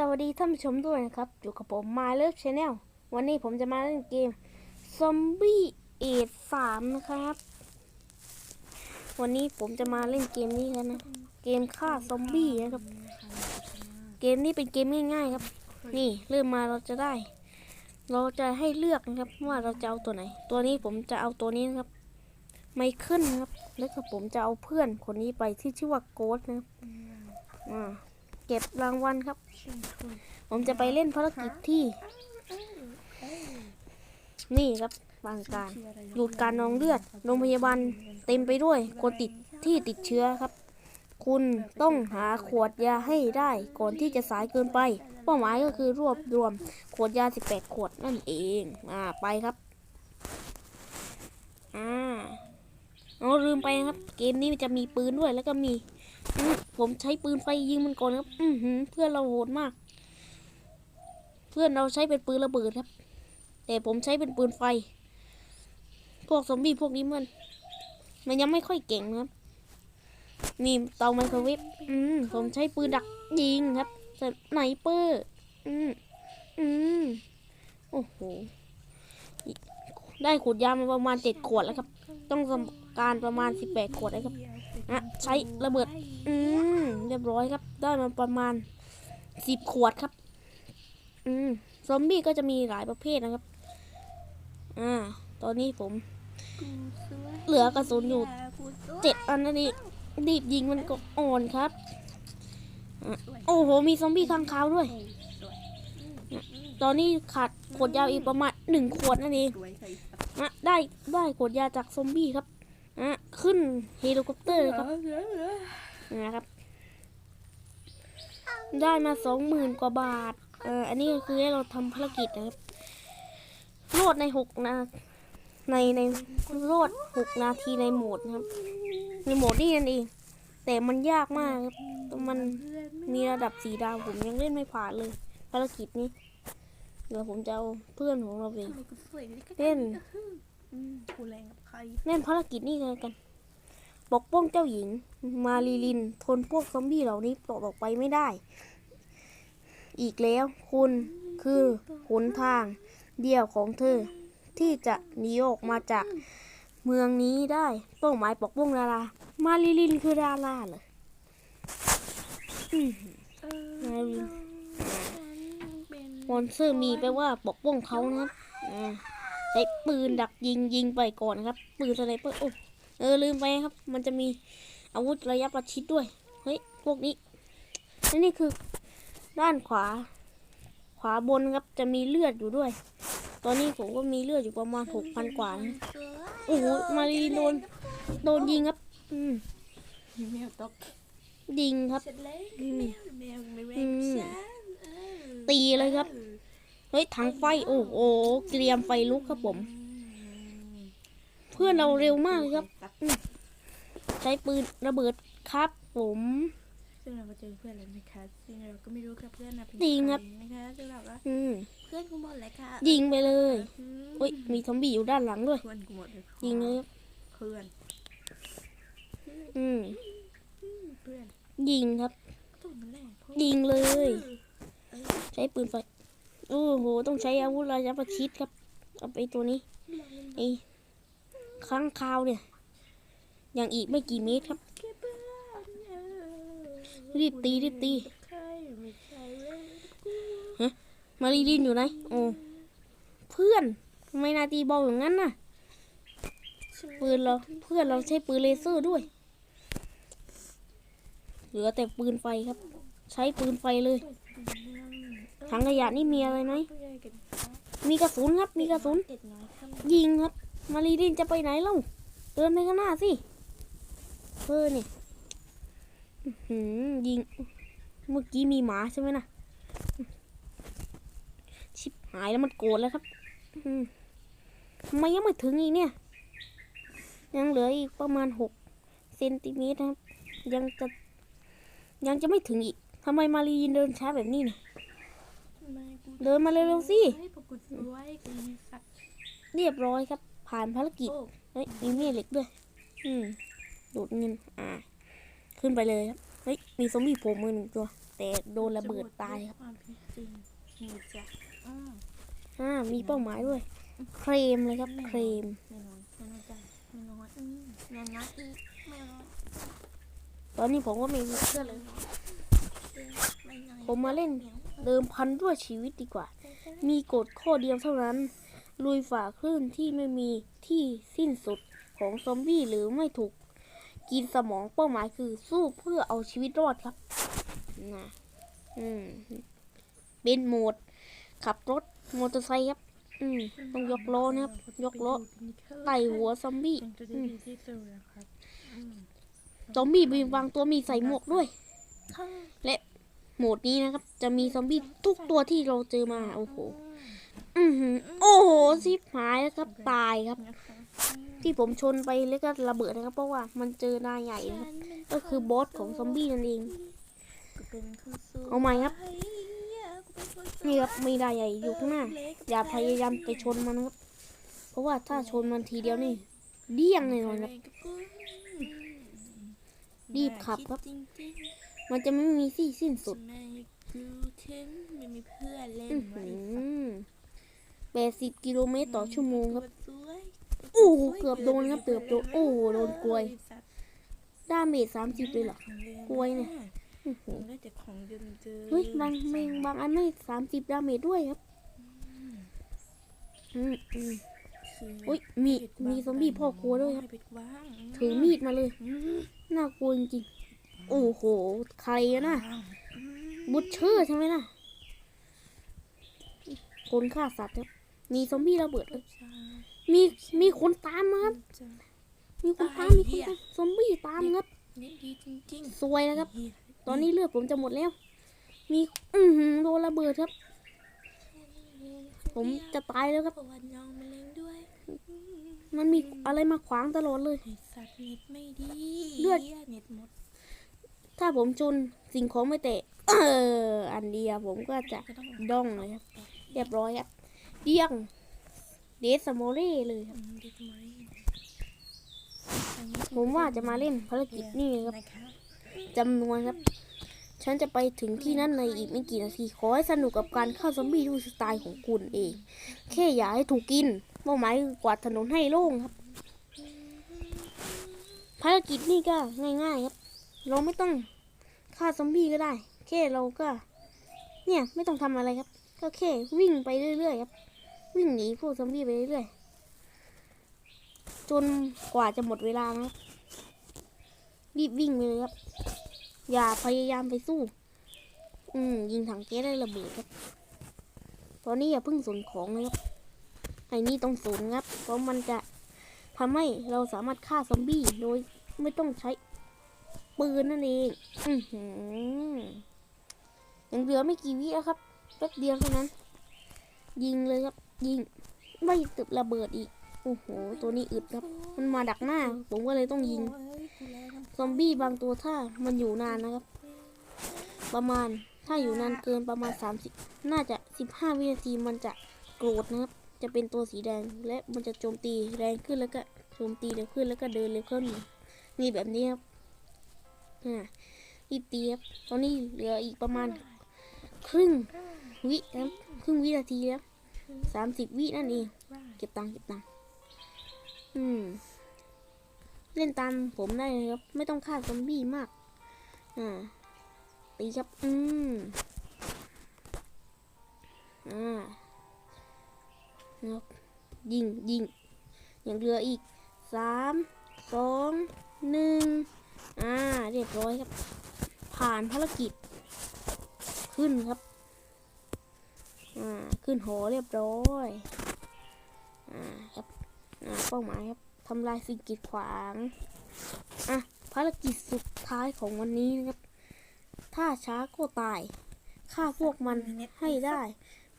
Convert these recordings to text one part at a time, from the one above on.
สวัสดีท่านผู้ชมด้วยนะครับ อยู่กับผมมาเลิกชาแนลวันนี้ผมจะมาเล่นเกมซอมบี้เอทสามนะครับ วันนี้ผมจะมาเล่นเกมนี้กันนะ เกมฆ่าซอมบี้นะครับ เกมนี้เป็นเกมง่ายๆครับ นี่เริ่มมาเราจะได้ เราจะให้เลือกนะครับว่าเราจะเอาตัวไหน ตัวนี้ผมจะเอาตัวนี้นะครับไม่ขึ้นนะครับ แล้วก็ผมจะเอาเพื่อนคนนี้ไปที่ชื่อว่าโกดนะครับอ่า เก็บรางวัลครับ ผมจะไปเล่นภารกิจที่ นี่ครับบางการ หยุดการนองเลือด โรงพยาบาลเต็มไปด้วยคนติดที่ติดเชื้อครับ คุณต้องหาขวดยาให้ได้ก่อนที่จะสายเกินไป เป้าหมายก็คือรวบรวม ขวดยา 18 ขวดนั่นเองอ่าไปครับอ่าเอาลืมไปนะครับ เกมนี้มันจะมีปืนด้วยแล้วก็มีอื้อ ผมใช้ปืนไฟยิงมันก่อนครับ อือหือ เพื่อนเราโหดมาก เพื่อนเราใช้เป็นปืนระเบิดครับ แต่ผมใช้เป็นปืนไฟ พวกซอมบี้พวกนี้มัน มันยังไม่ค่อยเก่งนะครับ มีเตาไมโครเวฟอืมผมใช้ปืนดักยิงครับสไนเปอร์ อืมอืมโอ้โห ได้ขวดยามาประมาณเจ็ดขวดแล้วครับ ต้องการประมาณสิบแปดขวดนะครับ อะใช้ระเบิด อืมเรียบร้อยครับ ได้มาประมาณสิบขวดครับ อืมซอมบี้ก็จะมีหลายประเภทนะครับ อ่า ตอนนี้ผม เหลือกระสุนอยู่เจ็ดอันนั่นเองรีบยิงมันก็อ่อนครับ โอ้โห มีซอมบี้ข้างคาด้วย ตอนนี้ขาดขวดยาอีกประมาณหนึ่งขวดนั่นเอง ได้ได้ขวดยาจากซอมบี้ครับ อะขึ้นเฮลิคอปเตอร์เลยครับนะครับ ได้มาสองหมื่นกว่าบาทเอออันนี้คือให้เราทำภารกิจนะครับโลดในหกนาในในโลดหกนาทีในโหมดนะครับ ในโหมดนี่นั่นเองแต่มันยากมากครับมันมีระดับสีดาวผมยังเล่นไม่ผ่านเลยภารกิจนี้เดี๋ยวผมจะเอาเพื่อนของเราเองเล่น กูแรงกับใครเล่นภารกิจนี้กันกันปกป้องเจ้าหญิง มารีลิน ทนพวกซอมบี้เหล่านี้ปลดออกไปไม่ได้ อีกแล้วคุณคือหนทางเดียวของเธอ ที่จะหนีออกมาจากเมืองนี้ได้เป้าหมายปกป้องดารา มารีลินคือดาราเหรออืมเออมารีลินเป็นมอนเซอร์มีแปลว่าปกป้องเขานะครับอ่าใช้ปืนดักยิงยิงไปก่อนนะครับ ปืนสไนเปอร์โอ้เออลืมไปครับ มันจะมีอาวุธระยะประชิดด้วย เฮ้ย พวกนี้และนี่คือด้านขวา ขวาบนครับจะมีเลือดอยู่ด้วย ตอนนี้ผมก็มีเลือดอยู่ประมาณหกพันกว่านะโอ้โหมารีโดนโดนยิงครับ อืมแมวตบยิงครับเสร็จแล้วอืมแมวแมวไม่แรงอืมฉันเออตีเลยครับ เฮ้ยถังไฟ โอ้โหเตรียมไฟลุกครับผม เพื่อนเราเร็วมากเลยครับ ใช้ปืนระเบิดครับผมซึ่งเราก็เจอเพื่อนแล้วนะคะซึ่งเราก็ไม่รู้ครับเพื่อนนะเป็นจริงครับในะคะซึ่งเราก็อืมเพื่อนกูหมดเลยค่ะยิงไปเลยอืมเฮ้ยมีซอมบี้อยู่ด้านหลังด้วยเพื่อนกูหมดเลยค่ะยิงเลยครับเพื่อนอืมอืมเพื่อนยิงครับต้องมาแลกเพราะยิงเลยเออใช้ปืนไฟ โอ้โห ต้องใช้อาวุธระยะประชิดครับ เอาไปตัวนี้ไอ้ข้างคาวเนี่ย อย่างอีกไม่กี่เมตรครับ รีบตีรีบตีใช่ไม่ใช่เว้ยมารีลินอยู่ไหน โอ้ เพื่อนทำไมนาตีเบาอย่างนั้นน่ะ ปืนเรา เพื่อนเราใช้ปืนเลเซอร์ด้วย เหลือแต่ปืนไฟครับ ใช้ปืนไฟเลย ถังขยะนี่มีอะไรไหม มีกระสุนครับ มีกระสุนเด็ดน้อยครับยิงครับ มารีดินจะไปไหนเล่าเดินไปข้างหน้าสิเออเนี่ยอื้อหือยิง เมื่อกี้มีหมาใช่ไหมนะชิบหายแล้วมันโกรธแล้วครับอืมทำไมยังไม่ถึงอีกเนี่ย ยังเหลืออีกประมาณหกเซนติเมตรนะครับ ยังจะยังจะไม่ถึงอีกทำไมมารีนเดินช้าแบบนี้เนี่ย เดินมาเร็วๆสิให้ปกุดสวยกูมีสัตว์เรียบร้อยครับ ผ่านภารกิจ โอ้เฮ้ยมีเมียเหล็กด้วย อืมดูดเงิน อ่า ขึ้นไปเลยครับ เฮ้ย มีซอมบี้โผล่มือหนึ่งตัว แต่โดนระเบิดตายครับ ความเป็นจริงนี่จ้ะอืมอ่า มีเป้าหมายด้วย เครมเลยครับ เครมแน่นอนแน่นอนจ้ะแน่นอนอืมแน่นอนอีกแน่นอนตอนนี้ผมก็ไม่มีเพื่อนเลยไม่น้อย ผมมาเล่นเดิมพันด้วยชีวิตดีกว่า มีกฎข้อเดียวเท่านั้น ลุยฝ่าคลื่นที่ไม่มีที่สิ้นสุดของซอมบี้หรือไม่ถูก กินสมองเป้าหมายคือสู้เพื่อเอาชีวิตรอดครับนะอืมเป็นโหมด ขับรถมอเตอร์ไซค์ครับ อืมต้องยกล้อนะครับ ยกล้อไต่หัวซอมบี้อืมซอมบี้มีบางตัวมีใส่หมวกด้วย และ โหมดนี้นะครับ จะมีซอมบี้ทุกตัวที่เราเจอมา โอ้โห อือหือโอ้โหสิบหายแล้วครับ ตายครับ ที่ผมชนไปแล้วก็ระเบิดนะครับ เพราะว่ามันเจอนายใหญ่นะครับ ก็คือบอสของซอมบี้นั่นเอง เอาใหม่ครับ นี่ครับมีนายใหญ่อยู่ข้างหน้า อย่าพยายามไปชนมันครับ เพราะว่าถ้าชนมันทีเดียวนี่เดี้ยงแน่นอนครับรีบขับครับ มันจะไม่มีที่สิ้นๆสุดทำไมกูถึงไม่มีเพื่อนเล่นอื้อไว้หือแปดสิบกิโลเมตรต่อชั่วโมงครับสวยโอ้โหเกือบโดนครับเกือบโดน โอ้โหโดนกลวยดาเมจสามสิบเลยเหรอกลวยเนี่ยอื้อหือได้แต่ของเดิมเจอเฮ้ยบางแมงบางอันไม่สามสิบดาเมจด้วยครับอืมอืมอุ้ยมีมีซอมบี้พ่อครัวด้วยครับ ถือมีดมาเลย น่ากลัวจริงๆ โอ้โห ใครอะนะบุชเชอร์ใช่ไหมนะคนฆ่าสัตว์ครับมีซอมบี้ระเบิดครับมีมีคนตามนะครับ มีคนตามมีคนตามซอมบี้ตามครับนี่ดีจริงสวยแล้วครับ ตอนนี้เลือดผมจะหมดแล้ว มีอือหือโดนระเบิดครับ ผมจะตายแล้วครับเพราะว่าน้องมะเร็งด้วยมันมีอะไรมาขวางตลอดเลยไอ้สัตว์เน็ตไม่ดีเลือดเน็ตหมด ถ้าผมชนสิ่งของไม่แตะเอออันเดียวผมก็จะด้องเลยครับ เรียบร้อยครับเดี้ยงเดสโมเล่เลยครับ ผมว่าจะมาเล่นภารกิจนี่ครับจำนวนครับ ฉันจะไปถึงที่นั่นในอีกไม่กี่นาที ขอให้สนุกกับการฆ่าซอมบี้ด้วยสไตล์ของคุณเอง แค่อย่าให้ถูกกินเป้าหมายคือกวาดถนนให้โล่งครับ ภารกิจนี่ก็ง่ายๆครับ เราไม่ต้องฆ่าซอมบี้ก็ได้ แค่เราก็ เนี่ยไม่ต้องทำอะไรครับ ก็แค่วิ่งไปเรื่อยๆครับ วิ่งหนีพวกซอมบี้ไปเรื่อยๆจนกว่าจะหมดเวลานะครับรีบวิ่งไปเลยครับ อย่าพยายามไปสู้ อืมยิงถังแก๊สได้ระเบิดครับ ตอนนี้อย่าเพิ่งสนของเลยครับไอ้นี่ต้องสนครับ เพราะมันจะทำให้เราสามารถฆ่าซอมบี้โดยไม่ต้องใช้ ปืนนั่นเองอือหือยังเหลือไม่กี่วิแล้วครับแป๊บเดียวเท่านั้น ยิงเลยครับ ยิง ไม่ตึกระเบิดอีก โอ้โห ตัวนี้อึดครับ มันมาดักหน้า ผมก็เลยต้องยิงโอ้ยกูแล้วซอมบี้บางตัวถ้ามันอยู่นานนะครับ ประมาณ ถ้าอยู่นานเกินประมาณ 30 น่าจะ 15 วินาทีมันจะโกรธนะครับ จะเป็นตัวสีแดง และมันจะโจมตีแรงขึ้นแล้วก็โจมตีเร็วขึ้นแล้วก็เดินเร็วขึ้น นี่แบบนี้ครับ รีบตีครับตอนนี้เหลืออีกประมาณ ครึ่งวิครับครึ่งวินาทีแล้วสามสิบวินั่นเองเก็บตังค์เก็บตังค์อืม เล่นตามผมได้เลยครับ ไม่ต้องฆ่าซอมบี้มาก อ่าตีครับ อืมอ่าครับยิงยิงอย่างเหลืออีกสามสองหนึ่ง อ่าเรียบร้อยครับ ผ่านภารกิจ ขึ้นครับ อ่า ขึ้นหอเรียบร้อย อ่าครับ อ่าเป้าหมายครับทำลายสิ่งกีดขวาง อะ ภารกิจสุดท้ายของวันนี้นะครับ ถ้าช้าก็ตาย ฆ่าพวกมันให้ได้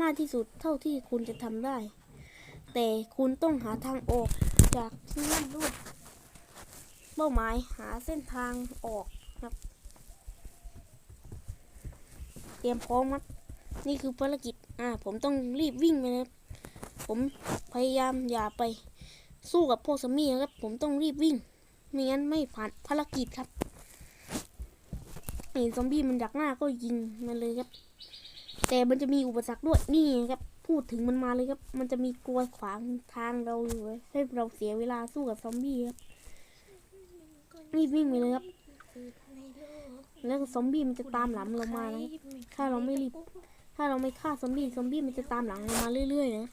มากที่สุดเท่าที่คุณจะทำได้ แต่คุณต้องหาทางออกจากที่นั่นด้วย เป้าหมายหาเส้นทางออกครับ เตรียมพร้อมครับนี่คือภารกิจ อ่า ผมต้องรีบวิ่งไปนะครับ ผมพยายามอย่าไปสู้กับพวกซอมบี้นะครับ ผมต้องรีบวิ่ง ไม่งั้นไม่ผ่านภารกิจครับนี่ซอมบี้มันดักหน้าก็ยิงมันเลยครับ แต่มันจะมีอุปสรรคด้วย นี่ครับ พูดถึงมันมาเลยครับ มันจะมีกลวขวางทางเราอยู่เลยให้เราเสียเวลาสู้กับซอมบี้ครับ รีบวิ่งไปเลยครับ แล้วซอมบี้มันจะตามหลังเรามานะถ้าเราไม่รีบ ถ้าเราไม่ฆ่าซอมบี้ซอมบี้มันจะตามหลังเรามาเรื่อยๆนะ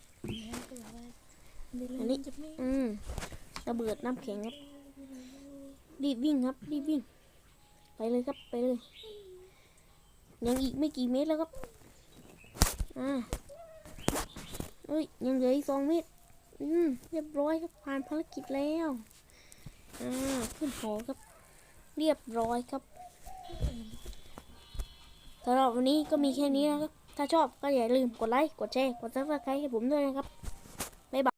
อันนี้ อืมระเบิดน้ำแข็งครับ รีบวิ่งครับ รีบวิ่ง ไปเลยครับ ไปเลย ยังอีกไม่กี่เมตรแล้วครับ อ่าเอ้ย ยังเหลืออีกสองเมตร อืม เรียบร้อยครับผ่านภารกิจแล้ว อ่าขึ้นหอครับ เรียบร้อยครับสำหรับวันนี้ก็มีแค่นี้นะครับ ถ้าชอบก็อย่าลืมกดไลค์ กดแชร์ กดซับสไครต์ให้ผมด้วยนะครับ